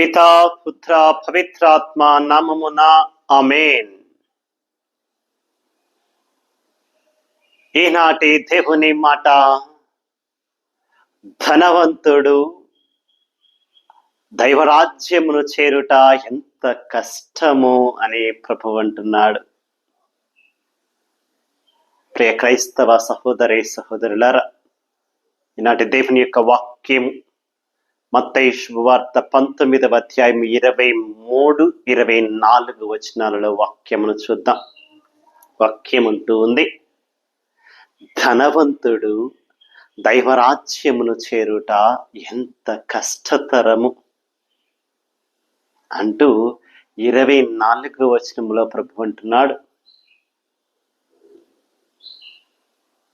పితా పుత్ర పవిత్రాత్మ నామమున అమేన్ ఈనాటి దేవుని మాట ధనవంతుడు దైవరాజ్యమును చేరుట ఎంత కష్టము అని ప్రభు అంటున్నాడు. ప్రియ క్రైస్తవ సహోదరి సహోదరులరా ఈనాటి దేవుని యొక్క వాక్యం మత్తయి శుభవార్త పంతొమ్మిదవ అధ్యాయం ఇరవై మూడు ఇరవై నాలుగు వచనాలలో వాక్యమును చూద్దాం. వాక్యం అంటూ ఉంది ధనవంతుడు దైవరాజ్యమును చేరుట ఎంత కష్టతరము? అంటూ ఇరవై నాలుగు వచనంలో ప్రభు అంటున్నాడు.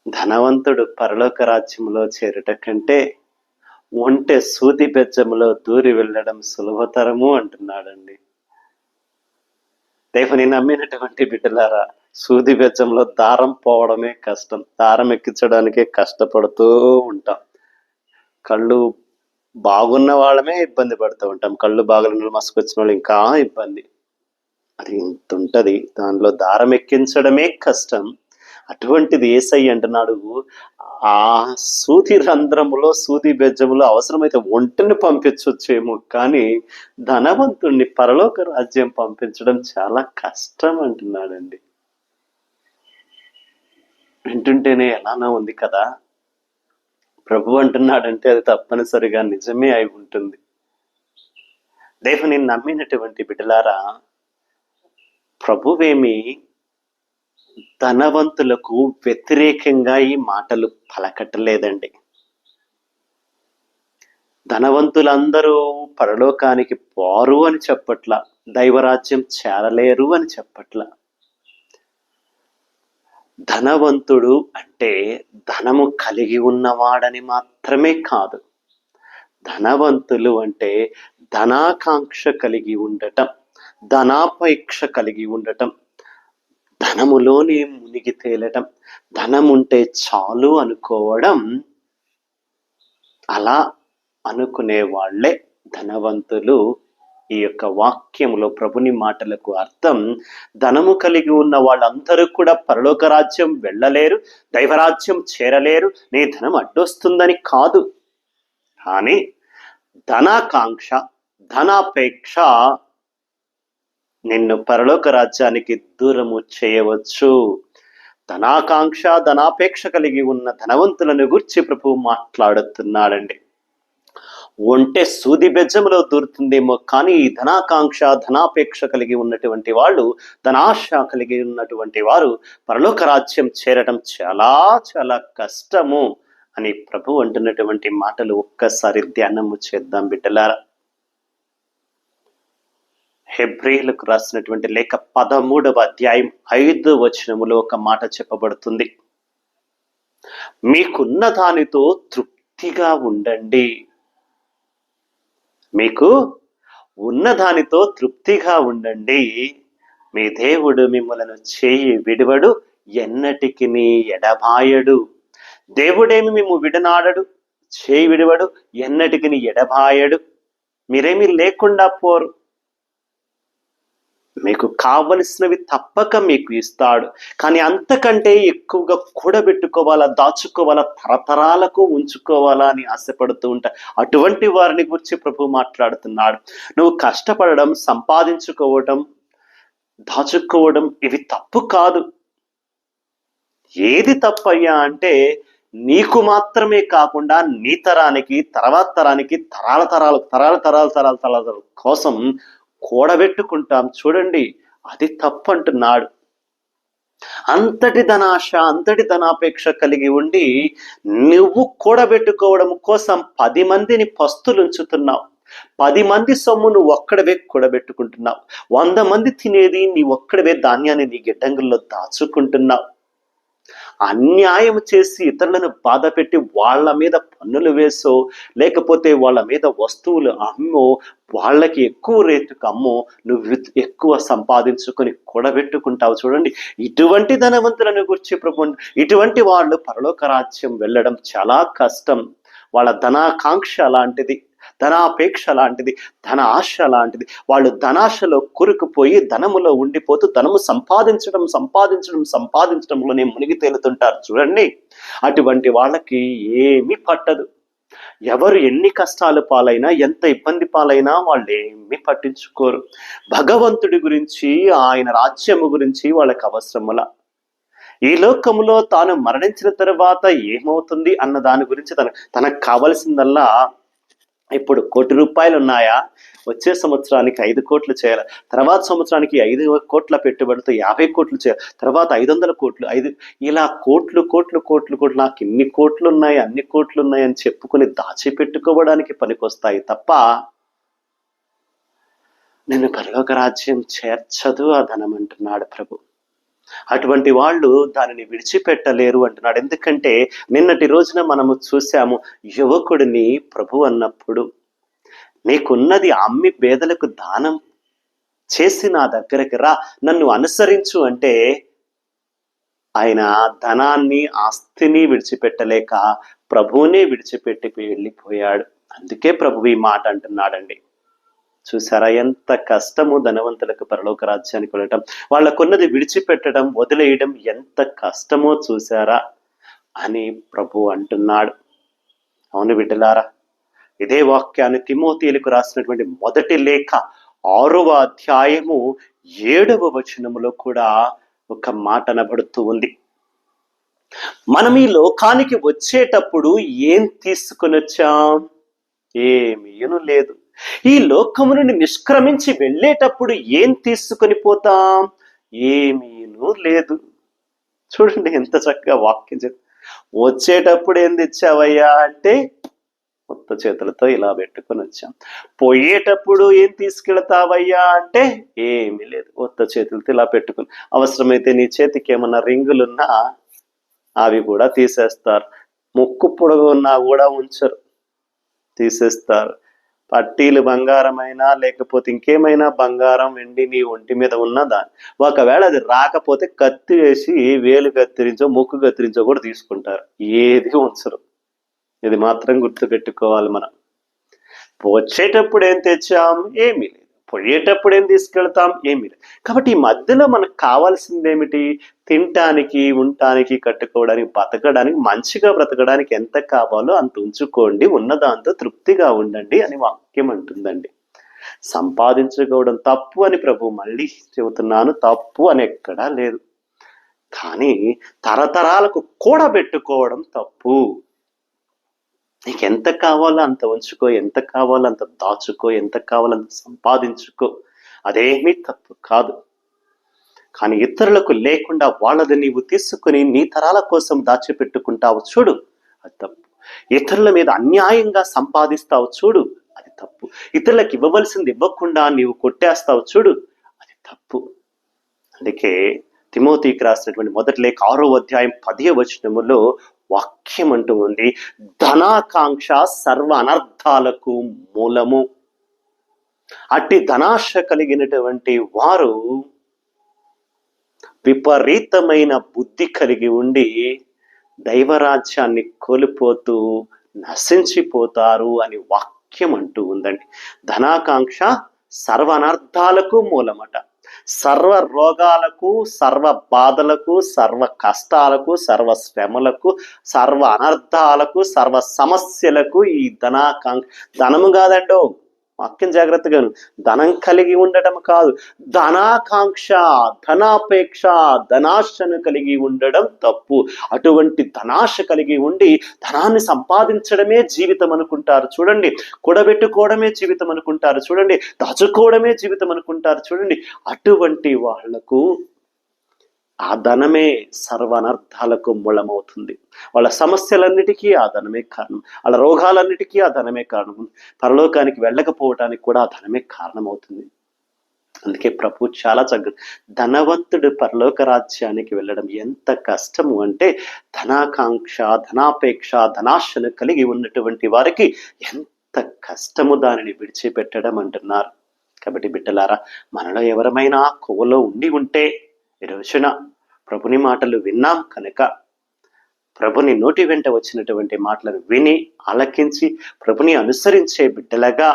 ధనవంతుడు పరలోక రాజ్యములో చేరుట కంటే ఒంటె సూది బెజ్జములో దూరి వెళ్ళడం సులభతరము అంటున్నాడండి. దేవుని నమ్మినటువంటి బిడ్డలారా సూది బెజ్జంలో దారం పోవడమే కష్టం దారం ఎక్కించడానికే కష్టపడుతూ ఉంటాం. కళ్ళు బాగున్న వాళ్ళమే ఇబ్బంది పడుతూ ఉంటాం. కళ్ళు బాగున్న మసుకొచ్చిన వాళ్ళు ఇంకా ఇబ్బంది. అది ఇంత ఉంటది దానిలో దారం ఎక్కించడమే కష్టం. అటువంటిది ఏసై అంటున్నాడు ఆ సూది రంధ్రములో సూది బెజ్జములో అవసరమైతే ఒంటిని పంపించవచ్చేమో కానీ ధనవంతుణ్ణి పరలోక రాజ్యం పంపించడం చాలా కష్టం అంటున్నాడండి. వింటుంటేనే ఎలానో ఉంది కదా. ప్రభు అంటున్నాడంటే అది తప్పనిసరిగా నిజమే అయి ఉంటుంది. దేవుని నమ్మినటువంటి బిడ్డలారా ప్రభువేమి ధనవంతులకు వ్యతిరేకంగా ఈ మాటలు పలకట్టలేదండి ధనవంతులందరూ పరలోకానికి పోరు అని చెప్పట్ల దైవరాజ్యం చేరలేరు అని చెప్పట్ల. ధనవంతుడు అంటే ధనము కలిగి ఉన్నవాడని మాత్రమే కాదు. ధనవంతులు అంటే ధనాకాంక్ష కలిగి ఉండటం ధనాపేక్ష కలిగి ఉండటం. ధనములోనే మునిగి తేలటం. ధనం ఉంటే చాలు అనుకోవడం. అలా అనుకునే వాళ్ళే ధనవంతులు. ఈ యొక్క వాక్యములో ప్రభుని మాటలకు అర్థం ధనము కలిగి ఉన్న వాళ్ళందరూ కూడా పరలోక రాజ్యం వెళ్ళలేరు దైవరాజ్యం చేరలేరు నీ ధనం అడ్డొస్తుందని కాదు. కానీ ధనాకాంక్ష ధనాపేక్ష నిన్ను పరలోక రాజ్యానికి దూరము చేయవచ్చు. ధనాకాంక్ష ధనాపేక్ష కలిగి ఉన్న ధనవంతులను గుర్చి ప్రభు మాట్లాడుతున్నాడండి. ఒంటే సూది బెజ్జములో దూరుతుందేమో కానీ ధనాకాంక్ష ధనాపేక్ష కలిగి ఉన్నటువంటి వాళ్ళు ధనాశ కలిగి ఉన్నటువంటి వారు పరలోక రాజ్యం చేరడం చాలా చాలా కష్టము అని ప్రభు అంటున్నటువంటి మాటలు ఒక్కసారి ధ్యానము చేద్దాం బిడ్డలారా. హెబ్రిలకు రాసినటువంటి లేఖ పదమూడవ అధ్యాయం ఐదు వచనములో ఒక మాట చెప్పబడుతుంది. మీకున్న దానితో తృప్తిగా ఉండండి. మీకు ఉన్న దానితో తృప్తిగా ఉండండి. మీ దేవుడు మిమ్మలను చేయి విడివడు ఎన్నటికి ఎడబాయడు. దేవుడేమి మేము విడనాడడు చేయి విడివడు ఎన్నటికి ఎడబాయడు. మీరేమీ లేకుండా పోరు. మీకు కావలసినవి తప్పక మీకు ఇస్తాడు. కానీ అంతకంటే ఎక్కువగా కూడబెట్టుకోవాలా దాచుకోవాలా తరతరాలకు ఉంచుకోవాలా అని ఆశపడుతూ ఉంటా. అటువంటి వారిని గురించి ప్రభు మాట్లాడుతున్నాడు. నువ్వు కష్టపడడం సంపాదించుకోవడం దాచుకోవడం ఇవి తప్పు కాదు. ఏది తప్పయ్యా అంటే నీకు మాత్రమే కాకుండా నీ తరానికి తర్వాత తరానికి తరాల తరాలు తరాల తరాల తరాల తరాల కోసం కూడబెట్టుకుంటాం. చూడండి అది తప్పు అంటున్నాడు అంతటి ధనాశ అంతటి ధనాపేక్ష కలిగి ఉండి నువ్వు కూడబెట్టుకోవడం కోసం పది మందిని పస్తులుంచుతున్నావు. పది మంది సొమ్మును ఒక్కడవే కూడబెట్టుకుంటున్నావు. వంద మంది తినేది నీ ఒక్కడవే ధాన్యాన్ని నీ గిడ్డంగుల్లో దాచుకుంటున్నావు. అన్యాయం చేసి ఇతరులను బాధ పెట్టి వాళ్ళ మీద పన్నులు వేసో లేకపోతే వాళ్ళ మీద వస్తువులు అమ్మో వాళ్ళకి ఎక్కువ రేటుకు అమ్మో నువ్వు ఎక్కువ సంపాదించుకొని కూడబెట్టుకుంటావు చూడండి. ఇటువంటి ధనవంతులను గురించి ప్రభు ఇటువంటి వాళ్ళు పరలోక రాజ్యం వెళ్ళడం చాలా కష్టం. వాళ్ళ ధనాకాంక్ష అలాంటిది. ధనాపేక్ష లాంటిది ధన ఆశ లాంటిది. వాళ్ళు ధనాశలో కురుకుపోయి ధనములో ఉండిపోతూ ధనము సంపాదించడం సంపాదించడం సంపాదించడంలోనే మునిగి తేలుతుంటారు చూడండి. అటువంటి వాళ్ళకి ఏమీ పట్టదు. ఎవరు ఎన్ని కష్టాలు పాలైనా ఎంత ఇబ్బంది పాలైనా వాళ్ళు ఏమీ పట్టించుకోరు. భగవంతుడి గురించి ఆయన రాజ్యము గురించి వాళ్ళకి అవసరముల. ఈ లోకములో తాను మరణించిన తర్వాత ఏమవుతుంది అన్న దాని గురించి తన తనకు కావలసిందల్లా ఇప్పుడు కోటి రూపాయలు ఉన్నాయా వచ్చే సంవత్సరానికి ఐదు కోట్లు చేయాలి? తర్వాత సంవత్సరానికి ఐదు కోట్ల పెట్టుబడితో యాభై కోట్లు చేయాలి? తర్వాత ఐదు వందల కోట్లు ఐదు ఇలా కోట్లు కోట్లు కోట్లు కోట్లు నాకు ఇన్ని కోట్లు ఉన్నాయి అన్ని కోట్లు ఉన్నాయి అని చెప్పుకొని దాచిపెట్టుకోవడానికి పనికొస్తాయి తప్ప నేను పరలోక రాజ్యం చేర్చదు ఆ ధనం అంటున్నాడు ప్రభు. అటువంటి వాళ్ళు దానిని విడిచిపెట్టలేరు అంటున్నాడు. ఎందుకంటే నిన్నటి రోజున మనము చూసాము యువకుడిని ప్రభు అన్నప్పుడు నీకున్నది అమ్మి పేదలకు దానం చేసి నా దగ్గరికి రా నన్ను అనుసరించు అంటే ఆయన ధనాన్ని ఆస్తిని విడిచిపెట్టలేక ప్రభువునే విడిచిపెట్టి వెళ్ళిపోయాడు. అందుకే ప్రభు ఈ మాట అంటున్నాడండి. చూసారా? ఎంత కష్టము ధనవంతులకు పరలోక రాజ్యానికి వెళ్ళటం వాళ్ళకున్నది విడిచిపెట్టడం వదిలేయడం ఎంత కష్టమో చూసారా? అని ప్రభు అంటున్నాడు. అవును బిడ్డలారా ఇదే వాక్యాన్ని తిమోతీలకు రాసినటువంటి మొదటి లేఖ ఆరవ అధ్యాయము ఏడవ వచనములో కూడా ఒక మాట అనబడుతూ ఉంది. మనం ఈ లోకానికి వచ్చేటప్పుడు ఏం తీసుకుని వచ్చాం ఏమీను లేదు. ఈ లోకము నుండి నిష్క్రమించి వెళ్ళేటప్పుడు ఏం తీసుకొని పోతాం? ఏమీనూ లేదు. చూడండి ఎంత చక్కగా వాక్యం చెప్ వచ్చేటప్పుడు ఏం తెచ్చావయ్యా అంటే కొత్త చేతులతో ఇలా పెట్టుకొని వచ్చాం. పోయేటప్పుడు ఏం తీసుకెళ్తావయ్యా అంటే ఏమీ లేదు. కొత్త చేతులతో ఇలా పెట్టుకుని అవసరమైతే నీ చేతికి ఏమన్నా రింగులున్నా అవి కూడా తీసేస్తారు. ముక్కు పొడుగు ఉన్నా కూడా ఉంచరు. తీసేస్తారు. పట్టీలు బంగారమైనా లేకపోతే ఇంకేమైనా బంగారం వెండి నీ ఒంటి మీద ఉన్నదా ఒకవేళ అది రాకపోతే కత్తి వేసి వేలు కత్తిరించో ముక్కు కత్తిరించో కూడా తీసుకుంటారు. ఏది ఉంచరు ఇది మాత్రం గుర్తు పెట్టుకోవాలి మనం. వచ్చేటప్పుడు ఏం తెచ్చాం? ఏమీ లేదు. పోయేటప్పుడు ఏం తీసుకెళ్తాం? ఏమి కాబట్టి ఈ మధ్యలో మనకు కావాల్సింది ఏమిటి? తినటానికి ఉండటానికి కట్టుకోవడానికి బతకడానికి మంచిగా బ్రతకడానికి ఎంత కావాలో అంత ఉంచుకోండి. ఉన్న దాంతో తృప్తిగా ఉండండి అని వాక్యం అంటుందండి. సంపాదించుకోవడం తప్పు అని ప్రభు మళ్ళీ చెబుతున్నాను. తప్పు అని ఎక్కడా లేదు. కానీ తరతరాలకు కూడబెట్టుకోవడం తప్పు. నీకు ఎంత కావాలో అంత ఉంచుకో ఎంత కావాలో అంత దాచుకో ఎంత కావాలో అంత సంపాదించుకో. అదేమీ తప్పు కాదు. కానీ ఇతరులకు లేకుండా వాళ్ళది నీవు తీసుకుని నీ తరాల కోసం దాచిపెట్టుకుంటావు చూడు అది తప్పు. ఇతరుల మీద అన్యాయంగా సంపాదిస్తావు చూడు అది తప్పు. ఇతరులకు ఇవ్వవలసింది ఇవ్వకుండా నీవు కొట్టేస్తావు చూడు అది తప్పు. అందుకే తిమోతికి రాసినటువంటి మొదటి లేఖ ఆరో అధ్యాయం పదే వచనములో వాక్యం అంటూ ఉంది ధనాకాంక్ష సర్వ అనర్థాలకు మూలము. అట్టి ధనాశ కలిగినటువంటి వారు విపరీతమైన బుద్ధి కలిగి ఉండి దైవరాజ్యాన్ని కోల్పోతూ నశించిపోతారు అని వాక్యం అంటూ ఉందండి. ధనాకాంక్ష సర్వ అనర్థాలకు మూలమట. సర్వ రోగాలకు సర్వ బాధలకు సర్వ కష్టాలకు సర్వ శ్రమలకు సర్వ అనర్థాలకు సర్వ సమస్యలకు ఈ ధనాకాంక్ష ధనము కాదండో వాక్యం జాగ్రత్తగాను. ధనం కలిగి ఉండటం కాదు. ధనాకాంక్ష ధనాపేక్ష ధనాశను కలిగి ఉండడం తప్పు. అటువంటి ధనాశ కలిగి ఉండి ధనాన్ని సంపాదించడమే జీవితం అనుకుంటారు చూడండి. కూడబెట్టుకోవడమే జీవితం అనుకుంటారు చూడండి. దాచుకోవడమే జీవితం అనుకుంటారు చూడండి. అటువంటి వాళ్ళకు ఆ ధనమే సర్వనర్థాలకు మూలమవుతుంది. వాళ్ళ సమస్యలన్నిటికీ ఆ ధనమే కారణం. వాళ్ళ రోగాలన్నిటికీ ఆ ధనమే కారణం. పరలోకానికి వెళ్ళకపోవటానికి కూడా ఆ ధనమే కారణమవుతుంది. అందుకే ప్రభు చాలా చక్కగా ధనవంతుడు పరలోక రాజ్యానికి వెళ్ళడం ఎంత కష్టము అంటే ధనాకాంక్ష ధనాపేక్ష ధనాశను కలిగి ఉన్నటువంటి వారికి ఎంత కష్టము దానిని విడిచిపెట్టడం అంటున్నారు. కాబట్టి బిడ్డలారా మనలో ఎవరమైనా కొవ్వలో ఉండి ఉంటే ఈ రోజున ప్రభుని మాటలు విన్నాం కనుక ప్రభుని నోటి వెంట వచ్చినటువంటి మాటలను విని ఆలకించి ప్రభుని అనుసరించే బిడ్డలుగా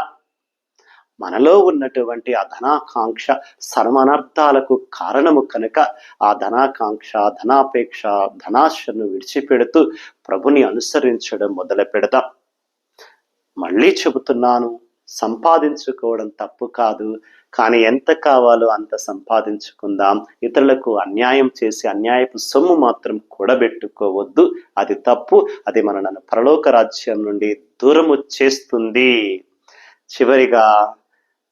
మనలో ఉన్నటువంటి ఆ ధనాకాంక్ష సర్వనర్థాలకు కారణము కనుక ఆ ధనాకాంక్ష ధనాపేక్ష ధనాశను విడిచిపెడుతూ ప్రభుని అనుసరించడం మొదలు పెడదాం మళ్ళీ చెబుతున్నాను సంపాదించుకోవడం తప్పు కాదు. కానీ ఎంత కావాలో అంత సంపాదించుకుందాం. ఇతరులకు అన్యాయం చేసి అన్యాయపు సొమ్ము మాత్రం కూడబెట్టుకోవద్దు. అది తప్పు. అది మనను పరలోక రాజ్యం నుండి దూరము చేస్తుంది. చివరిగా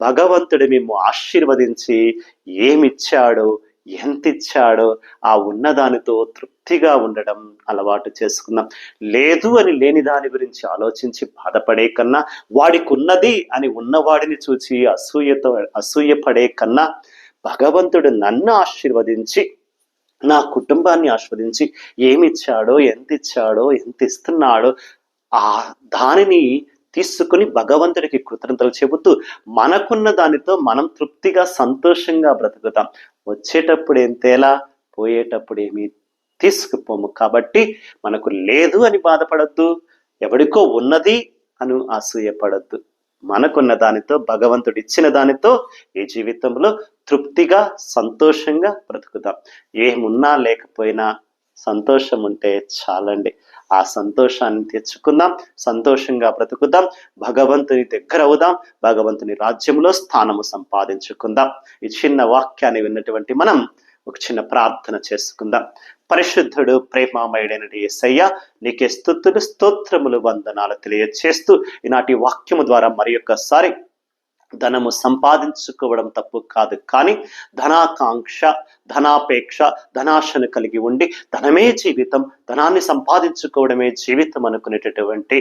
భగవంతుడు మేము ఆశీర్వదించి ఏమిచ్చాడో? ఎంత ఇచ్చాడో ఆ ఉన్నదానితో తృప్తిగా ఉండడం అలవాటు చేసుకుందాం. లేదు అని లేని దాని గురించి ఆలోచించి బాధపడే కన్నా వాడికి ఉన్నది అని ఉన్నవాడిని చూచి అసూయతో అసూయపడే కన్నా భగవంతుడు నన్ను ఆశీర్వదించి నా కుటుంబాన్ని ఆస్వాదించి ఏమి ఇచ్చాడో ఎంత ఇచ్చాడో ఎంత ఇస్తున్నాడో ఆ దానిని తీసుకుని భగవంతుడికి కృతజ్ఞతలు చెబుతూ మనకున్న దానితో మనం తృప్తిగా సంతోషంగా బ్రతుకుతాం. వచ్చేటప్పుడు ఏం తేలా? పోయేటప్పుడు ఏమి తీసుకుపోము. కాబట్టి మనకు లేదు అని బాధపడద్దు ఎవడికో ఉన్నది అను అసూయపడద్దు మనకున్న దానితో భగవంతుడు ఇచ్చిన దానితో ఈ జీవితంలో తృప్తిగా సంతోషంగా బ్రతుకుతాం ఏమున్నా లేకపోయినా సంతోషం ఉంటే చాలండి. ఆ సంతోషాన్ని తెచ్చుకుందాం సంతోషంగా బ్రతుకుదాం భగవంతుని దగ్గర అవుదాం భగవంతుని రాజ్యంలో స్థానము సంపాదించుకుందాం. ఈ చిన్న వాక్యాన్ని విన్నటువంటి మనం ఒక చిన్న ప్రార్థన చేసుకుందాం. పరిశుద్ధుడు ప్రేమామయుడైన యేసయ్య నీకే స్థుతులు స్తోత్రములు వందనాలు తెలియచేస్తూ ఈనాటి వాక్యము ద్వారా మరి ఒక్కసారి ధనము సంపాదించుకోవడం తప్పు కాదు. కానీ ధనాకాంక్ష ధనాపేక్ష ధనాశను కలిగి ఉండి ధనమే జీవితం ధనాన్ని సంపాదించుకోవడమే జీవితం అనుకునేటటువంటి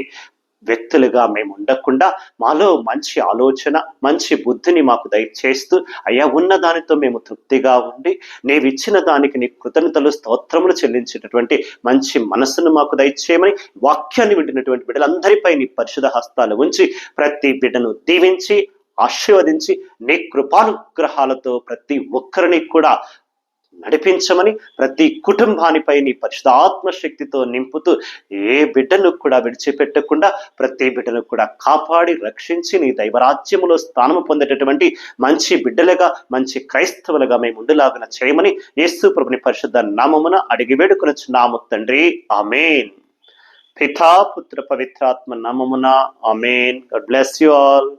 వ్యక్తులుగా మేము ఉండకుండా మాలో మంచి ఆలోచన మంచి బుద్ధిని మాకు దయచేస్తూ అయ్యా ఉన్న దానితో మేము తృప్తిగా ఉండి నీవిచ్చిన దానికి నీ కృతజ్ఞతలు స్తోత్రములు చెల్లించేటటువంటి మంచి మనసును మాకు దయచేయమని వాక్యాన్ని వింటున్నటువంటి బిడ్డలందరిపై నీ పరిశుధ హస్తాలు ఉంచి ప్రతి బిడ్డను దీవించి ఆశీర్వదించి నీ కృపానుగ్రహాలతో ప్రతి ఒక్కరిని కూడా నడిపించమని ప్రతి కుటుంబానిపై నీ పరిశుధాత్మ శక్తితో నింపుతూ ఏ బిడ్డను కూడా విడిచిపెట్టకుండా ప్రతి బిడ్డను కూడా కాపాడి రక్షించి నీ దైవరాజ్యములో స్థానము పొందేటటువంటి మంచి బిడ్డలుగా మంచి క్రైస్తవులుగా మేము ఉండులాగున చేయమని యేసు ప్రభుని పరిశుద్ధ నామమున అడిగి వేడుకొనొచ్చున్నాము తండ్రి. ఆమెన్. పితా పుత్ర పవిత్రాత్మ నామమున amen. God bless you all.